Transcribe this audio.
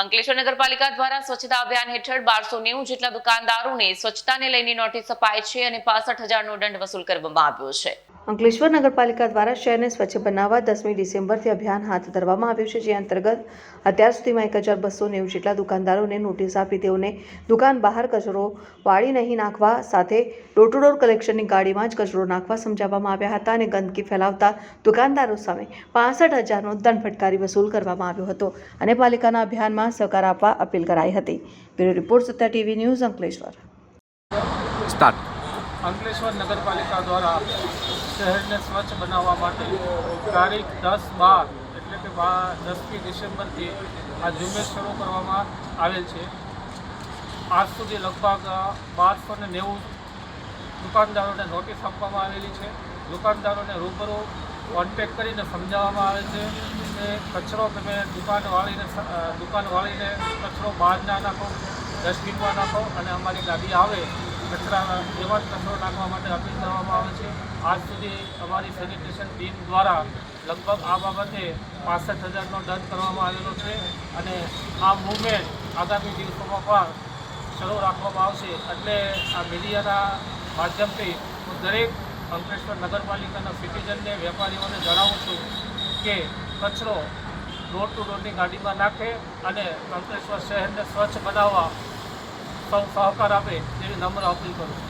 અંકલેશ્વર નગરપાલિકા દ્વારા સ્વચ્છતા અભિયાન હેઠળ બારસો નેવું જેટલા દુકાનદારોને સ્વચ્છતાને લઈને નોટિસ અપાઈ છે અને પાસઠ હજારનો દંડ વસૂલ કરવામાં આવ્યો છે. અંકલેશ્વર નગરપાલિકા દ્વારા શહેરને સ્વચ્છ બનાવવા દસમી ડિસેમ્બરથી અભિયાન હાથ ધરવામાં આવ્યું છે, જે અંતર્ગત અત્યાર સુધીમાં એક હજાર બસો નેવું જેટલા દુકાનદારોને નોટિસ આપી તેઓને દુકાન બહાર કચરો વાળી નહીં નાખવા સાથે ડોર ટુ ડોર કલેક્શનની ગાડીમાં જ કચરો નાખવા સમજાવવામાં આવ્યા હતા અને ગંદકી ફેલાવતા દુકાનદારો સામે પાસઠ હજારનો દંડ ફટકારી વસૂલ કરવામાં આવ્યો હતો. અને પાલિકાના અભિયાનમાં સહકાર આપવા અપીલ કરાઈ હતી. બ્યુરો રિપોર્ટ સત્તા TV news Ankleshwar. Start. Ankleshwar નગરપાલિકા દ્વારા શહેરને સ્વચ્છ બનાવવા માટે તારીખ દસ બાર એટલે કે દસમી ડિસેમ્બરથી આ ઝુંબેશ શરૂ કરવામાં આવેલ છે. આજ સુધી લગભગ બારસો ને નેવું દુકાનદારોને નોટિસ આપવામાં આવેલી છે. દુકાનદારોને રૂબરૂ કોન્ટેક્ટ કરીને સમજાવવામાં આવે છે. કચરો તમે દુકાન વાળીને દુકાન વાળીને કચરો બહાર ના નાખો ડસ્ટબિનમાં નાખો અને અમારી ગાડી આવે, કચરા એવા જ કચરો નાખવા માટે અપીલ કરવામાં આવે છે. આજ સુધી અમારી સેનિટેશન ટીમ દ્વારા લગભગ આ બાબતે પાસઠ હજારનો દંડ કરવામાં આવેલો છે અને આ મુવમેન્ટ આગામી દિવસોમાં પણ શરૂ રાખવામાં આવશે. એટલે આ મીડિયાના માધ્યમથી હું દરેક અંકલેશ્વર નગરપાલિકાના સિટીઝનને વેપારીઓને જણાવું છું કે કચરો ડોર ટુ ડોરની ગાડીમાં નાખે અને અંકલેશ્વર શહેરને સ્વચ્છ બનાવવા સૌ સહકાર આપે તેવી નમ્ર અપીલ કરું